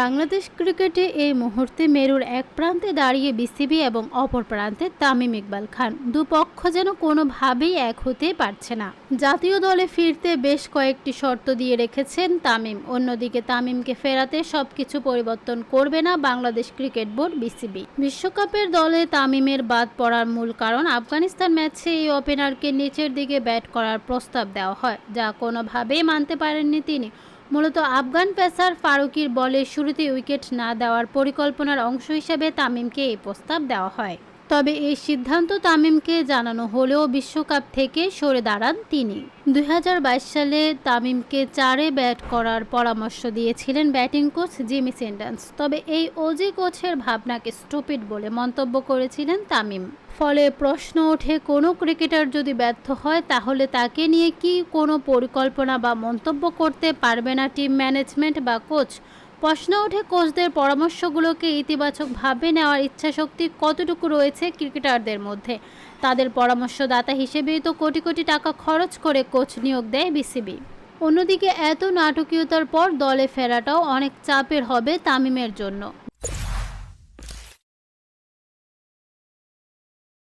বাংলাদেশ ক্রিকেটে এই মুহূর্তে মেরুর এক প্রান্তে দাঁড়িয়ে বিসিবি এবং অপর প্রান্তে তামিম ইকবাল খান। দুপক্ষ যেন কোনোভাবেই এক হতে পারছে না। জাতীয় দলে ফিরতে বেশ কয়েকটি শর্ত দিয়ে রেখেছেন তামিম। অন্যদিকে তামিমকে ফেরাতে সবকিছু পরিবর্তন করবে না বাংলাদেশ ক্রিকেট বোর্ড বিসিবি। বিশ্বকাপের দলে তামিমের বাদ পড়ার মূল কারণ আফগানিস্তান ম্যাচে এই ওপেনারকে নিচের দিকে ব্যাট করার প্রস্তাব দেওয়া হয়, যা কোনোভাবেই মানতে পারেননি তিনি। মূলত আফগান পেসার ফারুকির বলে শুরুতে উইকেট না দেওয়ার পরিকল্পনার অংশ হিসেবে তামিমকে এই প্রস্তাব দেওয়া হয়। তবে এই সিদ্ধান্ত তামিমকে জানানো হলেও বিশ্বকাপ থেকে সরে দাঁড়ান তিনি। দু হাজার বাইশ সালে তামিমকে চারে ব্যাট করার পরামর্শ দিয়েছিলেন ব্যাটিং কোচ জিমি সেন্ডান্স। তবে এই ওজি কোচের ভাবনাকে স্টুপিড বলে মন্তব্য করেছিলেন তামিম। ফলে প্রশ্ন ওঠে, কোনো ক্রিকেটার যদি ব্যর্থ হয়, তাহলে তাকে নিয়ে কি কোনো পরিকল্পনা বা মন্তব্য করতে পারবে না টিম ম্যানেজমেন্ট বা কোচ? প্রশ্ন ওঠে কোচদের পরামর্শগুলোকে ইতিবাচকভাবে নেওয়ার ইচ্ছাশক্তি কতটুকু রয়েছে ক্রিকেটারদের মধ্যে? তাদের পরামর্শদাতা হিসেবেই তো কোটি কোটি টাকা খরচ করে কোচ নিয়োগ দেয় বিসিবি। অন্যদিকে এত নাটকীয়তার পর দলে ফেরাটাও অনেক চাপের হবে তামিমের জন্য।